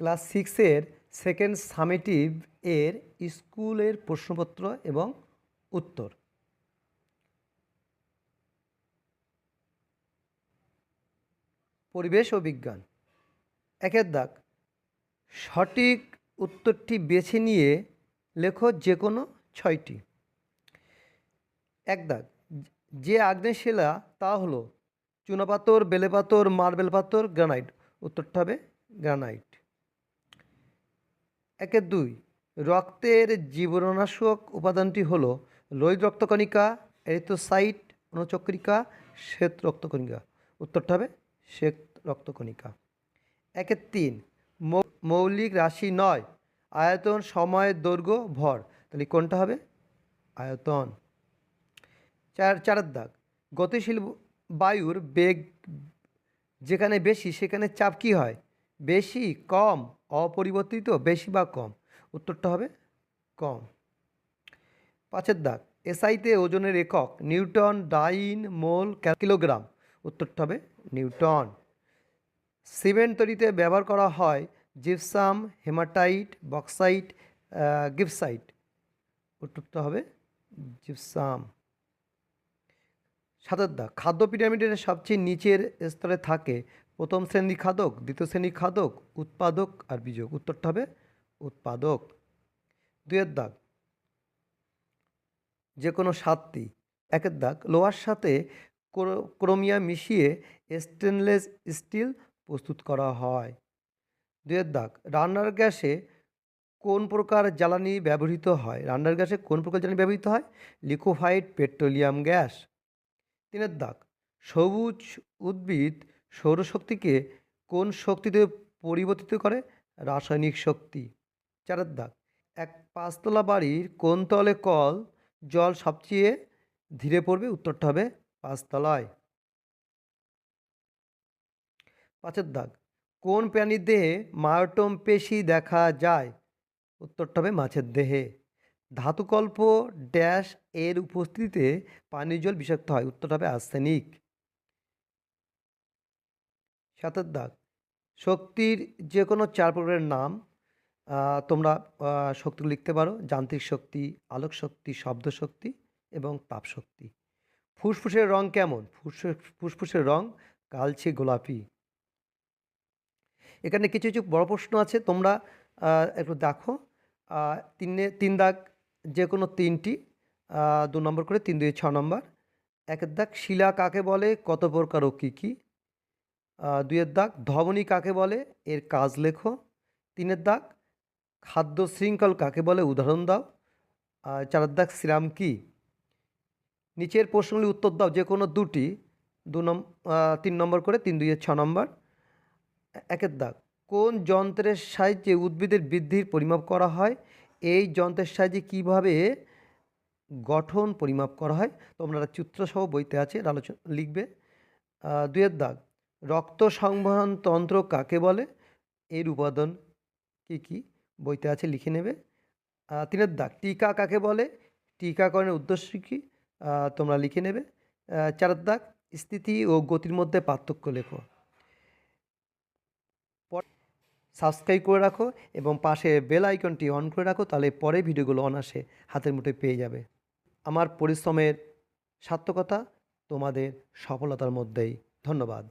Class সিক্সের second summative এর স্কুলের প্রশ্নপত্র এবং উত্তর। পরিবেশ ও বিজ্ঞান। একের দাগ, সঠিক উত্তরটি বেছে নিয়ে লেখো যে কোনো ছয়টি। এক দাগ, যে আগ্নেয়শিলা, তা হলো চুনাপাথর, বেলেপাথর, মার্বেল পাথর, গ্রানাইট। উত্তরটা হবে গ্রানাইট। একের দুই, রক্তের জীবনাশক উপাদানটি হলো লোহিত রক্তকণিকা, এরিথ্রোসাইট অনুচক্রিকা শ্বেত রক্তকণিকা। উত্তরটা হবে শ্বেত রক্তকণিকা। একের তিন মৌলিক রাশি নয়, আয়তন, সময়, দৈর্ঘ্য, ভর। তাহলে কোনটা হবে? আয়তন। চার, চারের দাগ। গতিশীল বায়ুর বেগ যেখানে বেশি, সেখানে চাপ কী হয়? বেশি, কম অপরিবর্তিত, বেশি বা কম? উত্তরটা হবে কম। পাঁচের দাগ, এসআইতে ওজনের একক, নিউটন, ডাইন, মোল কিলোগ্রাম। উত্তরটা হবে নিউটন। সিমেন্ট তৈরিতে ব্যবহার করা হয় জিপসাম, হেমাটাইট, বক্সাইট গিপসাইট। উত্তরটা হবে জিপসাম। সাতের দাগ, খাদ্য পিরামিডের সবচেয়ে নিচের স্তরে থাকে প্রথম শ্রেণি খাদক, দ্বিতীয় শ্রেণি খাদক, উৎপাদক আর বীজক উত্তরটা হবে উৎপাদক। দুয়ের দাগ। যে কোনো সাতটি। একের দাগ, লোহার সাথে ক্রো- ক্রোমিয়া মিশিয়ে স্টেনলেস স্টিল প্রস্তুত করা হয়। দুয়ের দাগ, রান্নার গ্যাসে কোন প্রকার জ্বালানি ব্যবহৃত হয়? রান্নার গ্যাসে কোন প্রকার জ্বালানি ব্যবহৃত হয়? Liquefied petroleum gas. তিনের দাগ, সবুজ উদ্ভিদ সৌরশক্তিকে কোন শক্তিতে পরিবর্তিত করে? রাসায়নিক শক্তি। চারের দাগ। এক পাঁচতলা বাড়ির কোন তলে কল জল সবচেয়ে ধীরে পড়বে? উত্তরটা হবে পাঁচতলায়। পাঁচের দাগ। কোন প্রাণীর দেহে মায়োটম পেশি দেখা যায়? উত্তরটা হবে মাছের দেহে। ধাতুকল্প ড্যাশ এর উপস্থিতিতে পানীয় জল বিষাক্ত হয়। উত্তরটা হবে আর্সেনিক। সাতের দাগ। শক্তির যে কোনো চার প্রকারের নাম তোমরা শক্তি লিখতে পারো। যান্ত্রিক শক্তি, আলোক শক্তি, শব্দ শক্তি এবং তাপ শক্তি। ফুসফুসের রং কেমন? ফুসফুস ফুসফুসের রং কালচে গোলাপি। এখানে কিছু কিছু বড় প্রশ্ন আছে। তোমরা একটু দেখো। তিনে, তিন দাগ যে কোনো তিনটি দু নম্বর করে, তিন দুই ছ নম্বর। একের দাগ শিলা কাকে বলে? কত প্রকার ও কী কী? দুইয়ের দাগ। ধবনী কাকে বলে? এর কাজ লেখো। তিনের দাগ, খাদ্য শৃঙ্খল কাকে বলে? উদাহরণ দাও। চারের দাগ, শ্রীরাম কি? নিচের প্রশ্নগুলি উত্তর দাও, যে কোনো দুটি। দু নম তিন নম্বর করে, তিন দুইয়ের ছ নম্বর। একের দাগ, কোন যন্ত্রের সাহায্যে উদ্ভিদের বৃদ্ধির পরিমাপ করা হয়? এই যন্ত্রের সাহায্যে কীভাবে গঠন পরিমাপ করা হয়? তোমরা চিত্রসহ বইতে আছে, আলোচনা, লিখবে। দুয়ের দাগ রক্ত সংবহন তন্ত্র কাকে বলে? এর উপাদান কি কি? বইতে আছে, লিখে নেবে। তিনের দাগ, টিকা কাকে বলে? টিকাকরণের উদ্দেশ্য কী? তোমরা লিখে নেবে। চারের দাগ, স্থিতি ও গতির মধ্যে পার্থক্য লেখো। সাবস্ক্রাইব করে রাখো এবং পাশে বেল আইকনটি অন করে রাখো, তাহলে পরে ভিডিওগুলো অনাসে হাতের মুঠে পেয়ে যাবে। আমার পরিশ্রমের সার্থকতা তোমাদের সফলতার মধ্যেই। ধন্যবাদ।